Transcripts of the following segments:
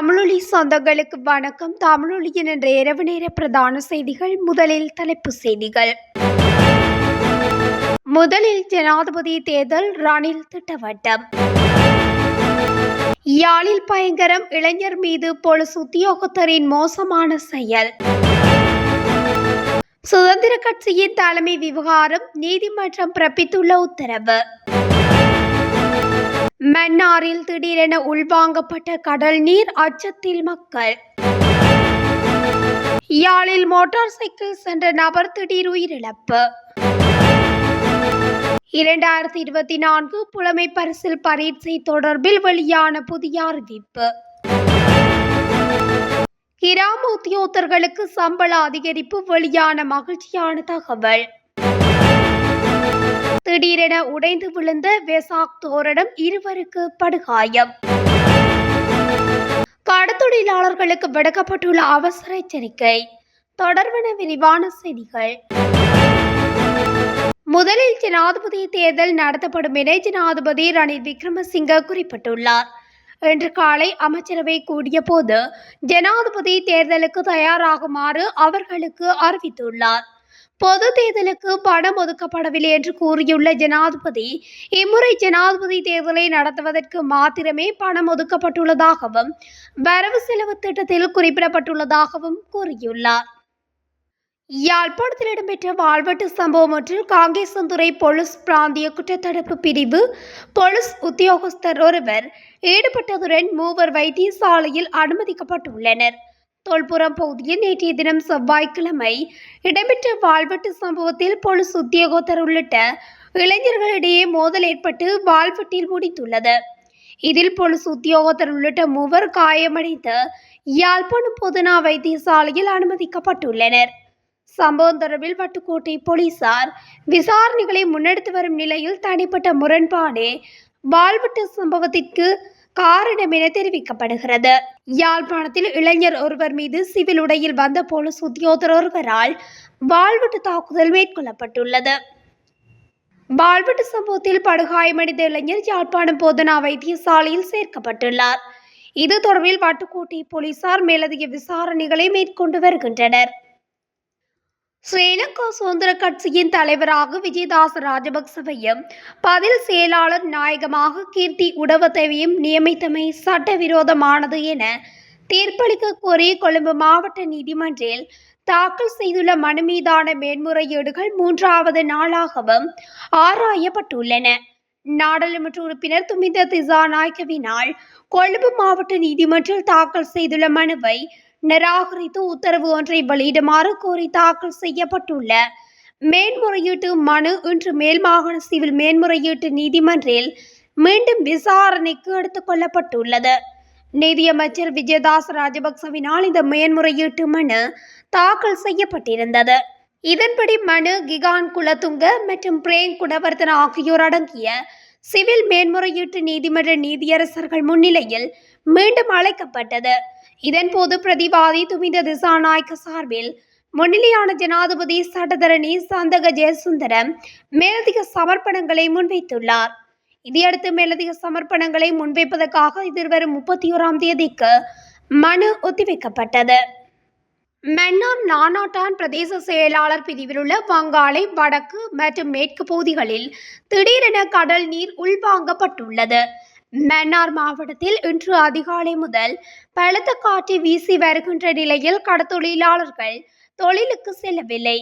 தமிழொலி சொந்தங்களுக்கு வணக்கம். தமிழொலியின் என்ற இரவு நேர பிரதான செய்திகள் முதலில் தலைப்பு செய்திகள். முதலில் ஜனாதிபதி தேர்தல் ரணில் திட்டவட்டம். யாழில் பயங்கரம் இளைஞர் மீது போலீஸ் உத்தியோகத்தரின் மோசமான செயல். சுதந்திர கட்சியின் தலைமை விவகாரம் நீதிமன்றம் பிறப்பித்துள்ள உத்தரவு. மன்னாரில் திடீரென உள்வாங்கப்பட்ட கடல் நீர் அச்சத்தில் மக்கள். யாழில் மோட்டார் சைக்கிள் சென்ற நபர் திடீர் உயிரிழப்பு. இரண்டாயிரத்தி இருபத்தி நான்கு புலமை பரிசில் பரீட்சை தொடர்பில் வெளியான புதிய அறிவிப்பு. கிராம உத்தியோகர்களுக்கு சம்பள அதிகரிப்பு வெளியான மகிழ்ச்சியான தகவல். திடீரென உடைந்து விழுந்த வெசாக் தோரணம் இருவருக்கு படுகாயம். கடத்தொழிலாளர்களுக்கு விடுக்கப்பட்டுள்ள அவசர எச்சரிக்கை. தொடர்பான விரிவான செய்திகள். முதலில் ஜனாதிபதி தேர்தல் நடத்தப்படும் என ஜனாதிபதி ரணில் விக்ரமசிங்க குறிப்பிட்டுள்ளார். இன்று காலை அமைச்சரவை கூடிய போது ஜனாதிபதி தேர்தலுக்கு தயாராகுமாறு அவர்களுக்கு அறிவித்துள்ளார். பொது தேர்தலுக்கு பணம் ஒதுக்கப்படவில்லை என்று கூறியுள்ள ஜனாதிபதி இம்முறை ஜனாதிபதி தேர்தலை நடத்துவதற்கு மாத்திரமே பணம் ஒதுக்கப்பட்டுள்ளதாகவும் வரவு செலவு திட்டத்தில் குறிப்பிடப்பட்டுள்ளதாகவும் கூறியுள்ளார். யாழ்ப்பாணத்தில் இடம்பெற்ற வாழ்வெட்டு சம்பவம் ஒன்றில் காங்கேசந்துறை போலீஸ் பிராந்திய குற்றத்தடுப்பு பிரிவு போலீஸ் உத்தியோகஸ்தர் ஒருவர் ஈடுபட்டதுடன் மூவர் வைத்தியசாலையில் அனுமதிக்கப்பட்டுள்ளனர். தொல்புரம் பகுதியில் நேற்றைய தினம் செவ்வாய்க்கிழமை இடம்பெற்ற வாழ்வெட்டு சம்பவத்தில் போலீஸ் உத்தியோகத்தர் உள்ளிட்ட இளைஞர்களிடையே மோதல் ஏற்பட்டு வாழ்வெட்டில் முடித்துள்ளது. இதில் போலீஸ் உத்தியோகத்தர் உள்ளிட்ட மூவர் காயமடைந்து யாழ்ப்பாணம் பொதுனா வைத்தியசாலையில் அனுமதிக்கப்பட்டுள்ளனர். சம்பவம் தொடர்பில் வட்டுக்கோட்டை போலீசார் விசாரணைகளை முன்னெடுத்து வரும் நிலையில் தனிப்பட்ட முரண்பாடே வாழ்வெட்டு சம்பவத்திற்கு காரணம் என தெரிவிக்கப்படுகிறது. யாழ்ப்பாணத்தில் இளைஞர் ஒருவர் மீது சிவில் உடையில் வந்த போலீஸ் உத்தியோகர் ஒருவரால் வாழ்விட்டு தாக்குதல் மேற்கொள்ளப்பட்டுள்ளது. வாழ்விட்டு சம்பவத்தில் படுகாயமடைந்த இளைஞர் யாழ்ப்பாணம் போதனா வைத்தியசாலையில் சேர்க்கப்பட்டுள்ளார். இது தொடர்பில் வட்டுக்கோட்டை போலீசார் மேலதிக விசாரணைகளை மேற்கொண்டு வருகின்றனர். ஸ்ரீலங்கா சுதந்திர கட்சியின் தலைவராக விஜயதாச ராஜபக்சவையும் பதில் செயலாளர் நாயகமாக கீர்த்தி உடவத்தவையும் நியமித்தமை சட்டவிரோதமானது என தீர்ப்பளிக்க கோரி கொழும்பு மாவட்ட நீதிமன்றில் தாக்கல் செய்துள்ள மனு மீதான மேன்முறையீடுகள் மூன்றாவது நாளாகவும் ஆராயப்பட்டுள்ளன. நாடாளுமன்ற உறுப்பினர் துமிந்த திசாநாயக்கவினால் கொழும்பு மாவட்ட நீதிமன்றில் தாக்கல் செய்துள்ள மனுவை நிராகரித்து உத்தரவு ஒன்றை வெளியிடுமாறு கோரி தாக்கல் செய்யப்பட்டுள்ள மேன்முறையீட்டு மனு இன்று மேல் மாகாண சிவில் மேன்முறையீட்டு நீதிமன்றில் மீண்டும் விசாரணைக்கு எடுத்துக்கொள்ளப்பட்டுள்ளது நிதியமைச்சர் விஜயதாஸ் ராஜபக்சவினால் இந்த மேன்முறையீட்டு மனு தாக்கல் செய்யப்பட்டிருந்தது. இதன்படி மனு கிகான் குலத்துங்க மற்றும் பிரேம் குணவர்தன ஆகியோர் அடங்கிய சிவில் மேன்முறையீட்டு நீதிமன்ற நீதியரசர்கள் முன்னிலையில் மீண்டும் அழைக்கப்பட்டது. இதன்போது பிரதிவாதி துமிந்த திசாநாயக்க சார்பில் முன்னிலையான ஜனாதிபதி சட்டத்தரணி சந்தக ஜெயசுந்தரம் மேலதிக சமர்ப்பணங்களை முன்வைத்துள்ளார். இதையடுத்து மேலதிக சமர்ப்பணங்களை முன்வைப்பதற்காக எதிர்வரும் முப்பத்தி ஓராம் தேதிக்கு மனு ஒத்திவைக்கப்பட்டது. மன்னார் நானாட்டான் பிரதேச செயலாளர் பிரிவில் உள்ள வங்காளை வடக்கு மற்றும் மேற்கு பகுதிகளில் திடீரென கடல் நீர் உள்வாங்கப்பட்டுள்ளது. மன்னார் மாவட்டத்தில் இன்று அதிகாலை முதல் பலத்த காற்று வீசி வருகின்ற நிலையில் கடத்தொழிலாளர்கள் தொழிலுக்கு செல்லவில்லை.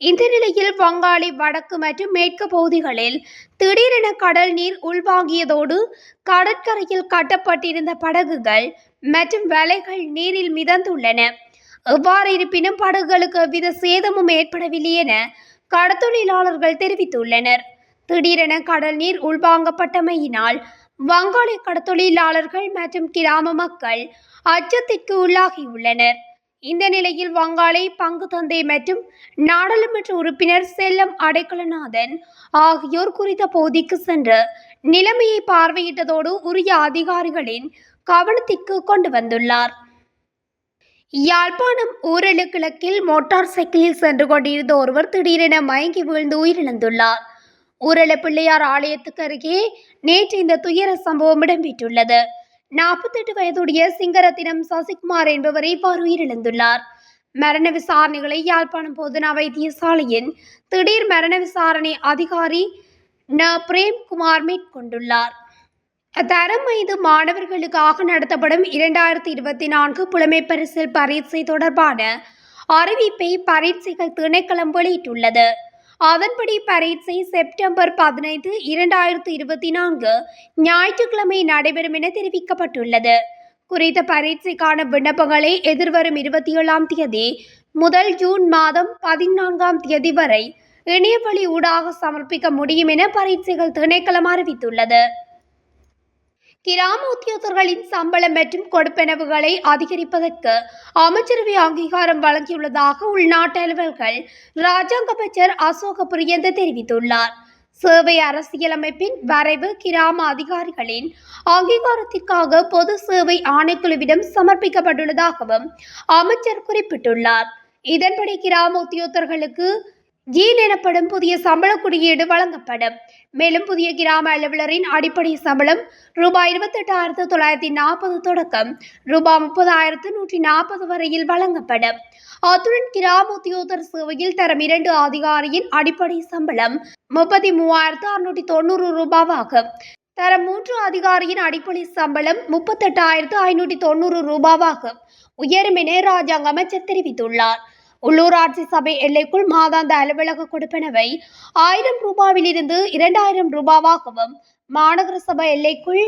இந்த நிலையில் வங்காளி வடக்கு மற்றும் மேற்கு பகுதிகளில் திடீரென கடல் நீர் உள்வாங்கியதோடு கடற்கரையில் கட்டப்பட்டிருந்த படகுகள் மற்றும் வலைகள் நீரில் மிதந்துள்ளன. எவ்வாறு இருப்பினும் படகுகளுக்கு எவ்வித சேதமும் ஏற்படவில்லை என கடத்தொழிலாளர்கள் தெரிவித்துள்ளனர். திடீரென கடல் நீர் உள்வாங்கப்பட்டமையினால் வங்காளி கடத்தொழிலாளர்கள் மற்றும் கிராம மக்கள் அச்சத்திற்கு உள்ளாகியுள்ளனர். இந்த நிலையில் வங்காளி பங்கு தந்தை மற்றும் நாடாளுமன்ற உறுப்பினர் செல்லம் அடைக்கலநாதன் ஆகியோர் குறித்த பகுதிக்கு சென்று நிலைமையை பார்வையிட்டதோடு உரிய அதிகாரிகளின் கவனத்திற்கு கொண்டு வந்துள்ளார். யாழ்ப்பாணம் ஊரலு கிழக்கில் மோட்டார் சைக்கிளில் சென்று கொண்டிருந்த ஒருவர் திடீரென மயங்கி வீழ்ந்து உயிரிழந்துள்ளார். ஊரல பிள்ளையார் ஆலயத்துக்கு அருகே நேற்று இந்த துயர சம்பவம் இடம்பெற்றுள்ளது. நாற்பத்தெட்டு வயதுடைய சிங்கரத்தினம் சசிகுமார் என்பவர் இவ்வாறு உயிரிழந்துள்ளார். மரண விசாரணைகளை யாழ்ப்பாணம் போதுனா வைத்தியசாலையின் திடீர் மரண விசாரணை அதிகாரி ந. பிரேம்குமார் மேற்கொண்டுள்ளார். தரம் ஐந்து மாணவர்களுக்காக நடத்தப்படும் இரண்டாயிரத்தி இருபத்தி நான்கு புலமை பரிசில் பரீட்சை தொடர்பான அறிவிப்பை பரீட்சைகள் திணைக்களம் வெளியிட்டுள்ளது. அதன்படி பரீட்சை செப்டம்பர் பதினைந்து இரண்டாயிரத்து இருபத்தி நான்கு ஞாயிற்றுக்கிழமை நடைபெறும் என தெரிவிக்கப்பட்டுள்ளது. குறித்த பரீட்சைக்கான விண்ணப்பங்களை எதிர்வரும் இருபத்தி ஏழாம் தேதி முதல் ஜூன் மாதம் பதினான்காம் தேதி வரை இணையவழி ஊடாக சமர்ப்பிக்க முடியும் என பரீட்சைகள் திணைக்களம் அறிவித்துள்ளது. கிராம உத்தியோகர்களின் சம்பளம் மற்றும் கொடுப்பனவுகளை அதிகரிப்பதற்கு அமைச்சரவை அங்கீகாரம் வழங்கியுள்ளதாக உள்நாட்டு அலுவல்கள் ராஜாங்க அமைச்சர் அசோக புரியந்த தெரிவித்துள்ளார். சேவை அரசியலமைப்பின் வரைவு கிராம அதிகாரிகளின் அங்கீகாரத்திற்காக பொது சேவை ஆணைக்குழுவிடம் சமர்ப்பிக்கப்பட்டுள்ளதாகவும் அமைச்சர் குறிப்பிட்டுள்ளார். இதன்படி கிராம உத்தியோகர்களுக்கு ஜீன் எனப்படும் புதிய சம்பள குறியீடு வழங்கப்படும். மேலும் புதிய கிராம அலுவலரின் அடிப்படை சம்பளம் ரூபாய் இருபத்தெட்டாயிரத்து தொள்ளாயிரத்தி நாற்பது தொடக்கம். ரூபாய் முப்பதாயிரத்து நூற்றி நாற்பது வரையில் வழங்கப்படும். அத்துடன் கிராம உத்தியோகர் சேவையில் தரம் இரண்டு அதிகாரியின் அடிப்படை சம்பளம் முப்பத்தி மூவாயிரத்து அறுநூற்றி தொண்ணூறு ரூபாவாகும். தரம் மூன்று அதிகாரியின் அடிப்படை சம்பளம் முப்பத்தெட்டாயிரத்து ஐநூற்றி தொண்ணூறு ரூபாவாகும். உயரும் என ராஜாங்க அமைச்சர் தெரிவித்துள்ளார். உள்ளூராட்சி சபை எல்லைக்குள் மாதாந்த அலுவலக கொடுப்பனவை ஆயிரம் ரூபாவிலிருந்து இரண்டாயிரம் ரூபாவாகவும் மாநகர சபை எல்லைக்குள்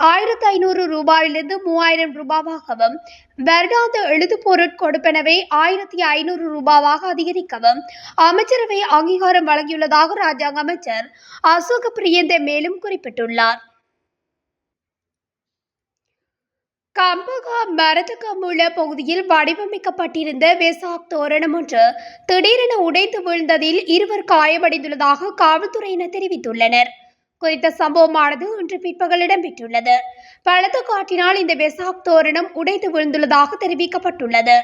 ஆயிரத்தி ஐநூறு ரூபாயிலிருந்து மூவாயிரம் ரூபாவாகவும் வருடாந்த எழுதுபொருட் கொடுப்பனவை ஆயிரத்தி ஐநூறு ரூபாவாக அதிகரிக்கவும் அமைச்சரவை அங்கீகாரம் வழங்கியுள்ளதாக ராஜாங்க அமைச்சர் அசோக பிரியந்த மேலும் குறிப்பிட்டுள்ளார். கம்பகா மரத்துக்கமுள்ள பகுதியில் வடிவமைக்கப்பட்டிருந்த வெசாக் தோரணம் ஒன்று திடீரென உடைந்து வீழ்ந்ததில் இருவர் காயமடைந்துள்ளதாக காவல்துறையினர் தெரிவித்துள்ளனர். குறித்த சம்பவமானது இன்று பிற்பகல் இடம்பெற்றுள்ளது பலத்த காட்டினால் இந்த வெசாக் தோரணம் உடைந்து விழுந்துள்ளதாக தெரிவிக்கப்பட்டுள்ளது.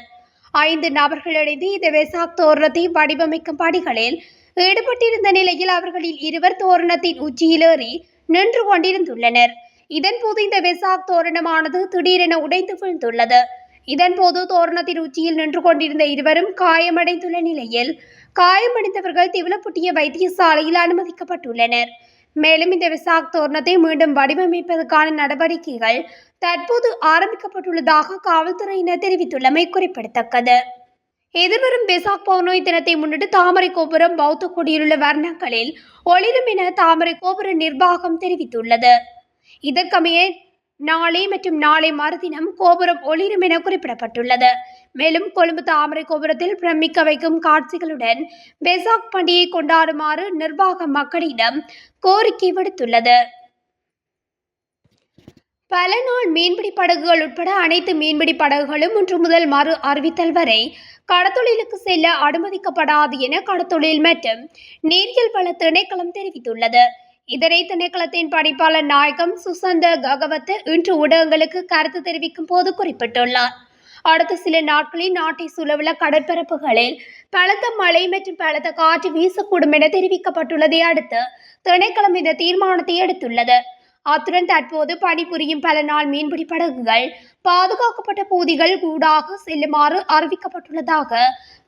ஐந்து நபர்கள் இணைந்து இந்த வெசாக் தோரணத்தை வடிவமைக்கும் பணிகளில் ஈடுபட்டிருந்த நிலையில் அவர்களில் இருவர் தோரணத்தின் உச்சியில் ஏறி நின்று கொண்டிருந்துள்ளனர். இதன்போது இந்த வெசாக் தோரணமானது திடீரென உடைந்து விழுந்துள்ளது. இதன்போது தோரணத்தின் உச்சியில் நின்று கொண்டிருந்த இருவரும் காயமடைந்துள்ள நிலையில் காயமடைந்தவர்கள் திவலப்புட்டிய வைத்தியசாலையில் அனுமதிக்கப்பட்டுள்ளனர். மேலும் இந்த விசாக் தோரணத்தை மீண்டும் வடிவமைப்பதற்கான நடவடிக்கைகள் தற்போது ஆரம்பிக்கப்பட்டுள்ளதாக காவல்துறையினர் தெரிவித்துள்ளமை குறிப்பிடத்தக்கது. எதிர்வரும் பெசாக் பௌர்ணமி தினத்தை முன்னிட்டு தாமரை கோபுரம் பௌத்த குடியிலுள்ள வர்ணங்களில் ஒளிரும் என தாமரை கோபுர நிர்வாகம் தெரிவித்துள்ளது. இதற்கமைய நாளை மற்றும் நாளை மறுதினம் கோபுரம் ஒளிரும் என குறிப்பிடப்பட்டுள்ளது. மேலும் கொழும்பு தாமரை கோபுரத்தில் பிரமிக்க வைக்கும் காட்சிகளுடன் பெசாக் பண்டிகை கொண்டாடுமாறு நிர்வாக மக்களிடம் கோரிக்கை விடுத்துள்ளது. பல நாள் மீன்பிடி படகுகள் உட்பட அனைத்து மீன்பிடி படகுகளும் இன்று முதல் மறு அறிவித்தல் வரை கடத்தொழிலுக்கு செல்ல அனுமதிக்கப்படாது என கடத்தொழில் மற்றும் நீரியல் வள திணைக்களம் தெரிவித்துள்ளது. இதனை திணைக்களத்தின் பணிப்பாளர் நாயகம் சுசந்த ககவத் இன்று ஊடகங்களுக்கு கருத்து தெரிவிக்கும் போது குறிப்பிட்டுள்ளார். அடுத்த சில நாட்களில் நாட்டை சுழவுள்ள கடற்பரப்புகளில் பலத்த மழை மற்றும் பலத்த காற்று வீசக்கூடும் என தெரிவிக்கப்பட்டுள்ளதை அடுத்து திணைக்களம் இந்த தீர்மானத்தை எடுத்துள்ளது. அத்துடன் தற்போது பணிபுரியும் பல நாள் மீன்பிடி படகுகள் பாதுகாக்கப்பட்ட பகுதிகள் கூடாக செல்லுமாறு அறிவிக்கப்பட்டுள்ளதாக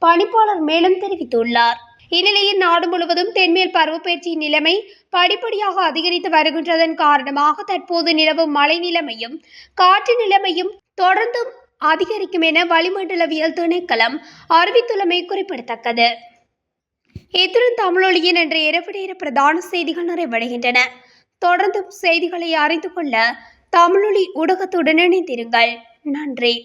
பணிப்பாளர் மேலும் தெரிவித்துள்ளார். இந்நிலையில் நாடு முழுவதும் தென்மேல் பருவப்பெயர்ச்சியின் நிலைமை படிப்படியாக அதிகரித்து வருகின்றதன் காரணமாக தற்போது நிலவும் மழை நிலைமையும் காற்று நிலைமையும் தொடர்ந்தும் அதிகரிக்கும் என வளிமண்டலவியல் திணைக்களம் அறிவித்துள்ளமை குறிப்பிடத்தக்கது. இத்துடன் தமிழொலியின் என்ற இரவு நேர பிரதான செய்திகள் நிறைவடைகின்றன. தொடர்ந்தும் செய்திகளை அறிந்து கொள்ள தமிழொலி ஊடகத்துடன் இணைந்திருங்கள். நன்றி.